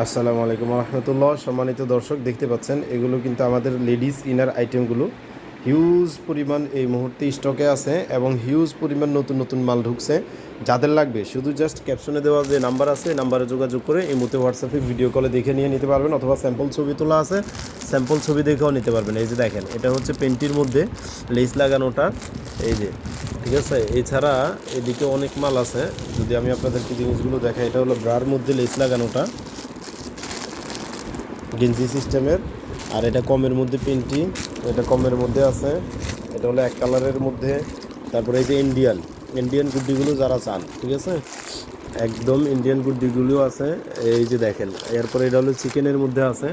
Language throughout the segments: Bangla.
আসসালামু আলাইকুম রহমতুল্লাহ। সম্মানিত দর্শক, দেখতে পাচ্ছেন, এগুলো কিন্তু আমাদের লেডিস ইনার আইটেমগুলো। হিউজ পরিমাণ এই মুহূর্তে স্টকে আছে এবং হিউজ পরিমাণ নতুন নতুন মাল ঢুকছে। যাদের লাগবে, শুধু জাস্ট ক্যাপশনে দেওয়া যে নাম্বার আছে নাম্বারে যোগাযোগ করে এই মুহূর্তে হোয়াটসঅ্যাপে ভিডিও কলে দেখে নিয়ে নিতে পারবেন অথবা স্যাম্পল ছবি তোলা আছে স্যাম্পল ছবি দেখেও নিতে পারবেন। এই যে দেখেন, এটা হচ্ছে পেন্টির মধ্যে লেস লাগানোটা। এই যে, ঠিক আছে? এছাড়া এদিকে অনেক মাল আছে। যদি আমি আপনাদেরকে জিনিসগুলো দেখাই, এটা হলো ব্রার মধ্যে লেস লাগানোটা। গেঞ্জি সিস্টেমের। আর এটা কমের মধ্যে পেন্টি এটা কমের মধ্যে আছে, এটা হলো এক কালারের মধ্যে, তারপরে এই যে ইন্ডিয়ান ইন্ডিয়ান গুড্ডিগুলো যারা চান, ঠিক আছে? একদম ইন্ডিয়ান গুড্ডিগুলো আছে, এই যে দেখেন, এরপরে এটা হলো চিকেনের মধ্যে আছে।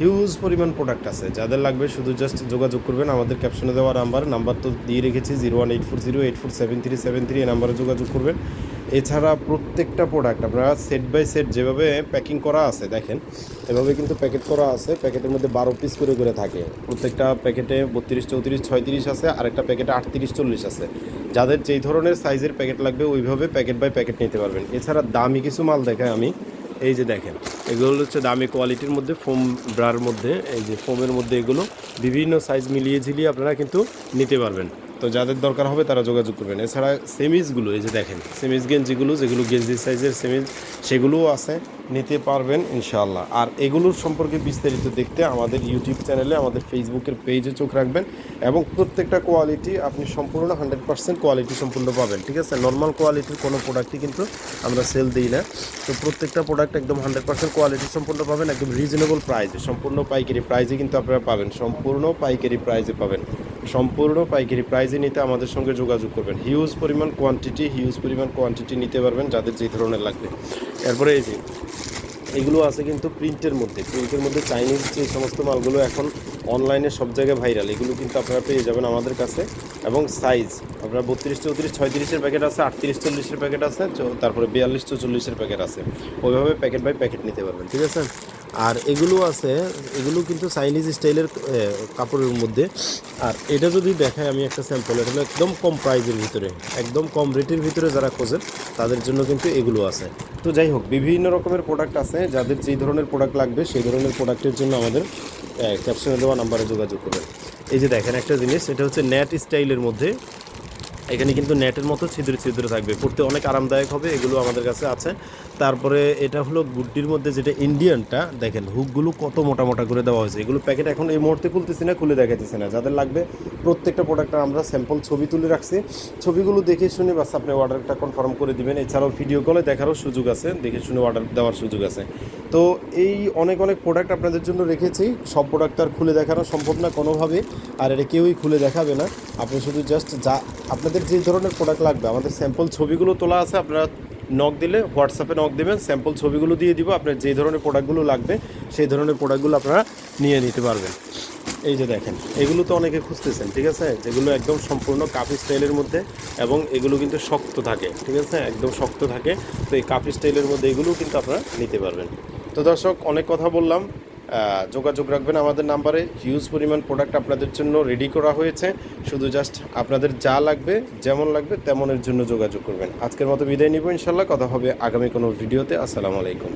হিউজ পরিমাণ প্রোডাক্ট আছে, যাদের লাগবে শুধু জাস্ট যোগাযোগ করবেন, আমাদের ক্যাপশনে দেওয়া নাম্বার নাম্বার তো দিয়ে রেখেছি zero one eight four zero eight four seven three seven three এই নাম্বারে যোগাযোগ করবেন। এছাড়া প্রত্যেকটা প্রোডাক্ট আপনারা সেট বাই সেট যেভাবে প্যাকিং করা আছে, দেখেন, এভাবে কিন্তু প্যাকেট করা আছে। প্যাকেটের মধ্যে বারো পিস করে করে থাকে। প্রত্যেকটা প্যাকেটে বত্রিশ, চৌত্রিশ, ছয়ত্রিশ আছে, আরেকটা প্যাকেটে আটত্রিশ, চল্লিশ আছে। যাদের যেই ধরনের সাইজের প্যাকেট লাগবে, ওইভাবে প্যাকেট বাই প্যাকেট নিতে পারবেন। এছাড়া দামি কিছু মাল দেখায় আমি। এই যে দেখেন, এগুলো হচ্ছে দামি কোয়ালিটির মধ্যে ফোম ব্রার মধ্যে, এই যে ফোমের মধ্যে এগুলো বিভিন্ন সাইজ মিলিয়ে ঝিলিয়ে আপনারা কিন্তু নিতে পারবেন। তো যাদের দরকার হবে তারা যোগাযোগ করবেন। এছাড়া সেমিজগুলো, এই যে দেখেন, সেমিজ গেঞ্জিগুলো, যেগুলো গেঞ্জি সাইজের সেমিজ, সেগুলোও আছে, নিতে পারবেন ইনশাআল্লাহ। আর এগুলোর সম্পর্কে বিস্তারিত দেখতে আমাদের ইউটিউব চ্যানেলে আমাদের ফেসবুকের পেজে চোখ রাখবেন এবং প্রত্যেকটা কোয়ালিটি আপনি সম্পূর্ণ হান্ড্রেড পার্সেন্ট কোয়ালিটি সম্পূর্ণ পাবেন, ঠিক আছে? নর্মাল কোয়ালিটির কোনো প্রোডাক্টই কিন্তু আমরা সেল দিই না। তো প্রত্যেকটা প্রোডাক্ট একদম হান্ড্রেড পার্সেন্ট কোয়ালিটি সম্পূর্ণ পাবেন, একদম রিজনেবল প্রাইসে সম্পূর্ণ পাইকারি প্রাইসে কিন্তু আপনারা পাবেন, সম্পূর্ণ পাইকারি প্রাইসে পাবেন। সম্পূর্ণ পাইকারি প্রাইজে নিতে আমাদের সঙ্গে যোগাযোগ করবেন। হিউজ পরিমাণ কোয়ান্টিটি হিউজ পরিমাণ কোয়ান্টিটি নিতে পারবেন যাদের যে ধরনের লাগবে। এরপরে এই যে এগুলো আছে কিন্তু প্রিন্টের মধ্যে। প্রিন্টের মধ্যে চাইনিজ যে সমস্ত মালগুলো এখন অনলাইনে সব জায়গায় ভাইরাল এগুলো কিন্তু আপনারা পেয়ে যাবেন আমাদের কাছে। এবং সাইজ আপনার বত্রিশ চৌত্রিশ, ছয়ত্রিশের প্যাকেট আছে, আটত্রিশ চল্লিশের প্যাকেট আছে তারপরে বিয়াল্লিশ চল্লিশের প্যাকেট আছে। ওইভাবে প্যাকেট বাই প্যাকেট নিতে পারবেন, ঠিক আছে? আর এগুলো আছে, এগুলো কিন্তু চাইনিজ স্টাইলের কাপড়ের মধ্যে। আর এটা যদি দেখায় আমি একটা স্যাম্পল এটা হলো একদম কম প্রাইজের ভিতরে, একদম কম রেটের ভিতরে যারা খোঁজেন, তাদের জন্য কিন্তু এগুলো আছে। তো যাই হোক, বিভিন্ন রকমের প্রোডাক্ট আছে। যাদের যেই ধরনের প্রোডাক্ট লাগবে, সেই ধরনের প্রোডাক্টের জন্য আমাদের ক্যাপশনে দেওয়া নাম্বারে যোগাযোগ করবেন। এই যে দেখেন একটা জিনিস, এটা হচ্ছে ন্যাট স্টাইলের মধ্যে এখানে কিন্তু নেটের মতো ছিদ্র ছিদ্র থাকবে। পড়তে অনেক আরামদায়ক হবে, এগুলো আমাদের কাছে আছে। তারপরে এটা হলো গুড্ডির মধ্যে যেটা ইন্ডিয়ানটা, দেখেন হুকগুলো কত মোটা মোটা করে দেওয়া হয়েছে। এগুলো প্যাকেট এখন এই মুহূর্তে খুলতেছি না, খুলে দেখাইতেছি না। যাদের লাগবে প্রত্যেকটা প্রোডাক্টের আমরা স্যাম্পল ছবি তুলে রাখছি। ছবিগুলো দেখে শুনে বাস আপনি অর্ডারটা কনফার্ম করে দিবেন। এছাড়াও ভিডিও কলে দেখারও সুযোগ আছে, দেখে শুনে অর্ডার দেওয়ার সুযোগ আছে। তো এই অনেক অনেক প্রোডাক্ট আপনাদের জন্য রেখেছি। সব প্রোডাক্ট আর খুলে দেখানো সম্ভব না কোনোভাবে, আর এটা কেউই খুলে দেখাবে না। আপনি শুধু জাস্ট যা আপনাদের যে ধরনের প্রোডাক্ট লাগবে, আমাদের স্যাম্পল ছবিগুলো তোলা আছে, আপনারা নক দিলে হোয়াটসঅ্যাপে নক দেবেন স্যাম্পল ছবিগুলো দিয়ে দিব, আপনার যে ধরনের প্রোডাক্টগুলো লাগবে, সেই ধরনের প্রোডাক্টগুলো আপনারা নিয়ে নিতে পারবেন। এই যে দেখেন, এগুলো তো অনেকে খুঁজতেছেন, ঠিক আছে? যেগুলো একদম সম্পূর্ণ কাপি স্টাইলের মধ্যে এবং এগুলো কিন্তু শক্ত থাকে, ঠিক আছে? একদম শক্ত থাকে, তো এই কাপি স্টাইলের মধ্যে এগুলোও কিন্তু আপনারা নিতে পারবেন। তো দর্শক, অনেক কথা বললাম। যোগাযোগ রাখবেন আমাদের নাম্বারে। হিউজ পরিমাণ প্রোডাক্ট আপনাদের জন্য রেডি করা হয়েছে। শুধু জাস্ট আপনাদের যা লাগবে, যেমন লাগবে, তেমনের জন্য যোগাযোগ করবেন। আজকের মতো বিদায় নিব ইনশাল্লাহ কথা হবে আগামী কোনো ভিডিওতে আসসালামু আলাইকুম।